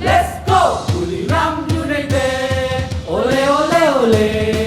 Let's go, Buriram United. Ole ole ole,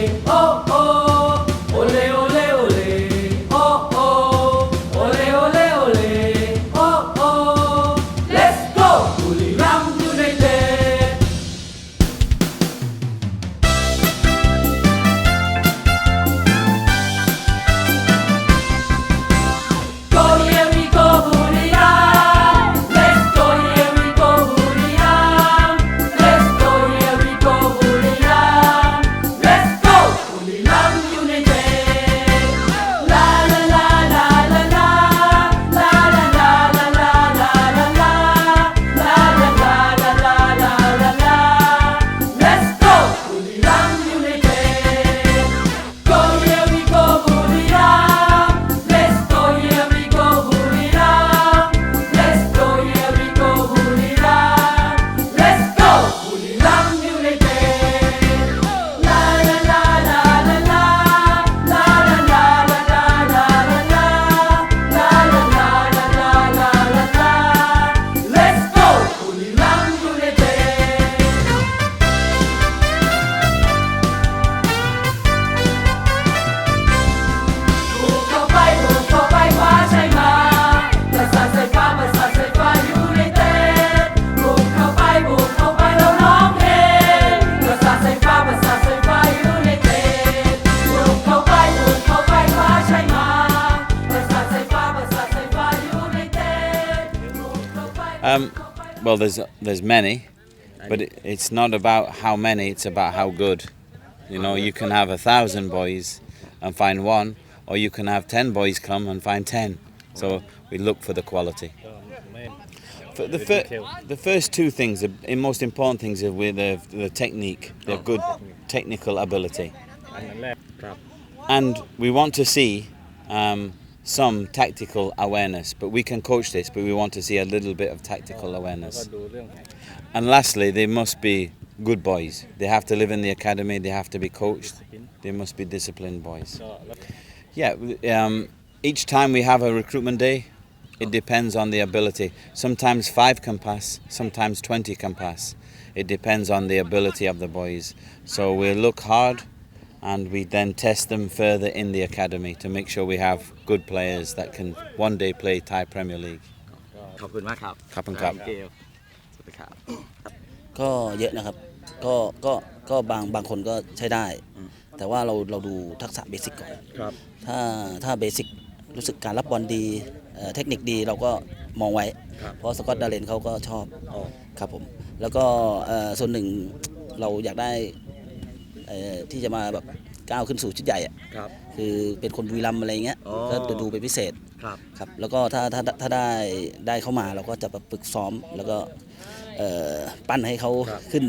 Um, well, there's there's many, but it, it's not about how many; it's about how good. You know, you can have a thousand boys and find one, or you can have ten boys come and find ten. So we look for the quality. For the, fir- the first two things, the most important things, are with the, the technique, the good technical ability, and we want to see um, some tactical awareness, but we can coach this, but we want to see a little bit of tactical awareness. And lastly, they must be good boys. They have to live in the academy, they have to be coached, they must be disciplined boys. Yeah, um, each time we have a recruitment day, it depends on the ability. Sometimes five can pass, sometimes 20 can pass. It depends on the ability of the boys. So we look hard and we then test them further in the academy to make sure we have good players that can one day play Thai Premier League. ขอบคุณมากครับขอบคุณครับ เกลสวัสดีครับ ก็เยอะนะครับ ก็ ก็ ก็บาง บางคนก็ใช้ได้ แต่ว่าเรา เราดูทักษะเบสิกก่อน ครับ ถ้า ถ้าเบสิกรู้สึกการรับบอลดีเอ่อเทคนิคดีเราก็มองไว้ครับเพราะสกอตดาเลนเขาก็ชอบอ๋อครับผม แล้วก็เอ่อส่วนหนึ่งเราอยากได้เอ่อ ที่จะมาแบบก้าวขึ้นสู่ชุดใหญ่อะครับคือเป็นคนบุรีรัมย์อะไรเงี้ยอ๋อ ก็จะดูเป็นพิเศษครับครับแล้วก็ถ้าถ้าถ้าได้ได้เข้ามาเราก็จะแบบฝึกซ้อมแล้วก็เอ่อปั้นให้เขาครับขึ้น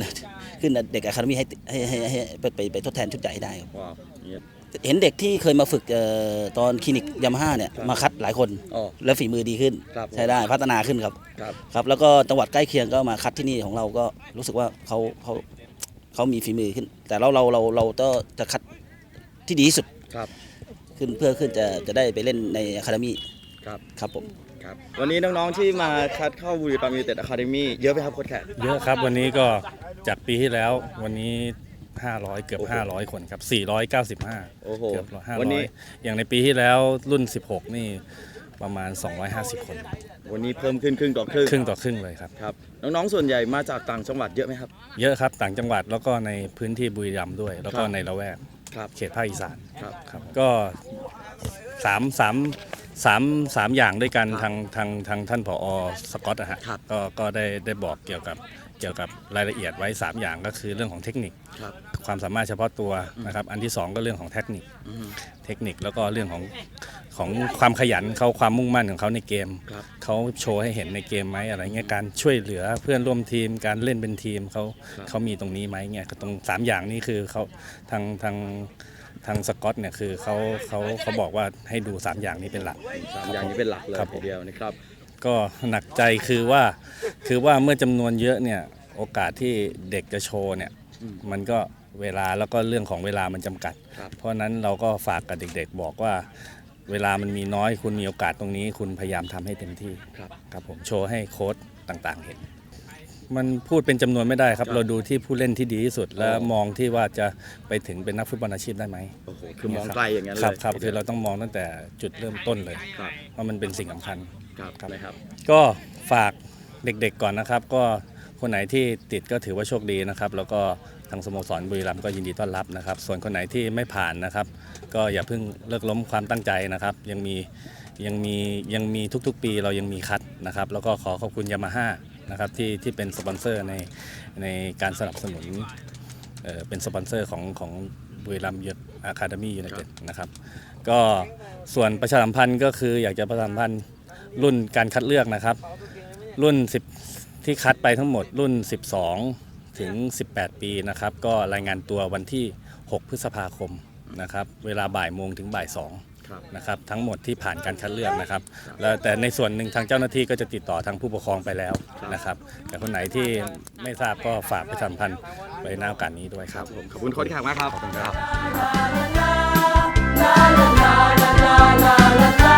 ขึ้นเด็กอะคาเดมี่ให้ให้ให้ให้ไปไปไปทดแทนชุดใหญ่ให้ได้ครับว้าวเนี่ยเห็นเด็กที่เคยมาฝึกเอ่อตอนคลินิกยามาฮ่าเนี่ยครับ มาคัดหลายคน อ๋อ แล้วฝีมือดีขึ้น ครับ ใช้ได้พัฒนาขึ้นครับ ครับ ครับแล้วก็จังหวัดใกล้เคียงก็มาคัดที่นี่ของเราก็รู้สึกว่าเขาเขา เขามีฝีมือขึ้น แต่เราเราเราเราต้องจะคัดที่ดีที่สุดครับ ขึ้นเพื่อขึ้นจะจะได้ไปเล่นในอะคาเดมี่ครับครับผมครับ วันนี้น้องๆที่มาคัดเข้าบุรีรัมย์ยูไนเต็ดอะคาเดมี่เยอะไหมครับโค้ชแขก เยอะครับวันนี้ก็จากปีที่แล้ววันนี้ 500 เกือบ โอ้โห500 คนครับ 495 โอ้โหเกือบวันนี้ 500 อย่างในปีที่แล้วรุ่น 16 นี่ประมาณ 250 คน วันนี้เพิ่มขึ้นครึ่งต่อครึ่งครึ่งต่อครึ่งเลยครับ ครับ น้องๆส่วนใหญ่มาจากต่างจังหวัดเยอะไหมครับ เยอะครับต่างจังหวัดแล้วก็ในพื้นที่บุรีรัมย์ด้วย แล้วก็ครับในละแวกครับเขตภาคอีสานครับครับก็สามสามสามสามอย่างด้วยกันครับทางทางทางท่านผอสกอตนะฮะครับก็ก็ได้ได้บอกเกี่ยวกับเกี่ยวกับรายละเอียดไว้ 3 อย่างก็คือเรื่องของเทคนิค ครับ ความสามารถเฉพาะตัวนะครับ อันที่ 2 ก็เรื่องของเทคนิคอืมเทคนิคแล้วก็เรื่องของ ของความขยันเขาความมุ่งมั่นของเขาในเกมครับเขาโชว์ให้เห็นในเกมไหมอะไรเงี้ยการช่วยเหลือเพื่อนร่วมทีมการเล่นเป็นทีมเขาครับเขามีตรงนี้ไหมเนี่ยก็ตรงสามอย่างนี้คือเขาทางทางทางสกอตเนี่ยคือเขาเขาเขาบอกว่าให้ดู 3 อย่างนี้เป็นหลักสามอย่างนี้เป็นหลักเลยครับผมทีเดียวนะครับ ก็หนักใจคือว่าคือว่าเมื่อจำนวนเยอะเนี่ยโอกาสที่เด็กจะโชว์เนี่ยอืมมันก็เวลาแล้วก็เรื่องของเวลามันจำกัดครับเพราะฉะนั้นเราก็ฝากกับเด็กๆ บอกว่า เวลามันมีน้อยคุณมีโอกาสตรงนี้ คุณพยายามทำให้เต็มที่ครับครับผมโชว์ให้โค้ชต่างๆเห็น มันพูดเป็นจำนวนไม่ได้ครับครับ เราดูที่ผู้เล่นที่ดีที่สุด และอ๋อมองที่ว่าจะไปถึงเป็นนักฟุตบอลอาชีพได้ไหมโอ้โหคือมองไกลอย่างนั้นเลยครับครับคือเราต้องมองตั้งแต่จุดเริ่มต้นเลยครับว่ามันเป็นสิ่งสำคัญครับครับนะครับ ก็ฝากเด็กๆก่อนนะครับ ก็คนไหนที่ติดก็ถือว่าโชคดีนะครับ แล้วก็ ทางสโมสรบุรีรัมย์ก็ยินดีต้อนรับนะครับ ส่วนคนไหนที่ไม่ผ่านนะครับ ก็อย่าเพิ่งเลิกล้มความตั้งใจนะครับ ยังมียังมียังมีทุกๆ ปีเรายังมีคัดนะครับ แล้วก็ขอขอบคุณยามาฮ่านะครับที่ที่เป็นสปอนเซอร์ในในการสนับสนุนเอ่อเป็นสปอนเซอร์ของของบุรีรัมย์อะคาเดมี่ยูไนเต็ดนะครับก็ส่วนประชาสัมพันธ์ก็คืออยากจะประชาสัมพันธ์รุ่นการคัดเลือกนะครับ รุ่น 10 ที่คัดไปทั้งหมดรุ่น 12 ถึง 18 ปีนะครับ ก็รายงานตัววันที่ 6 พฤษภาคมนะครับ เวลาบ่ายโมงถึงบ่าย2ครับนะครับทั้งหมดที่ผ่านการคัดเลือกนะครับ แล้วแต่ในส่วนหนึ่งทางเจ้าหน้าที่ก็จะติดต่อทางผู้ปกครองไปแล้วนะครับ แต่คนไหนที่ไม่ทราบก็ฝากประชาสัมพันธ์ไว้ในโอกาสนี้ด้วยครับผมขอบคุณโค้ชที่แขกมากครับขอบคุณครับ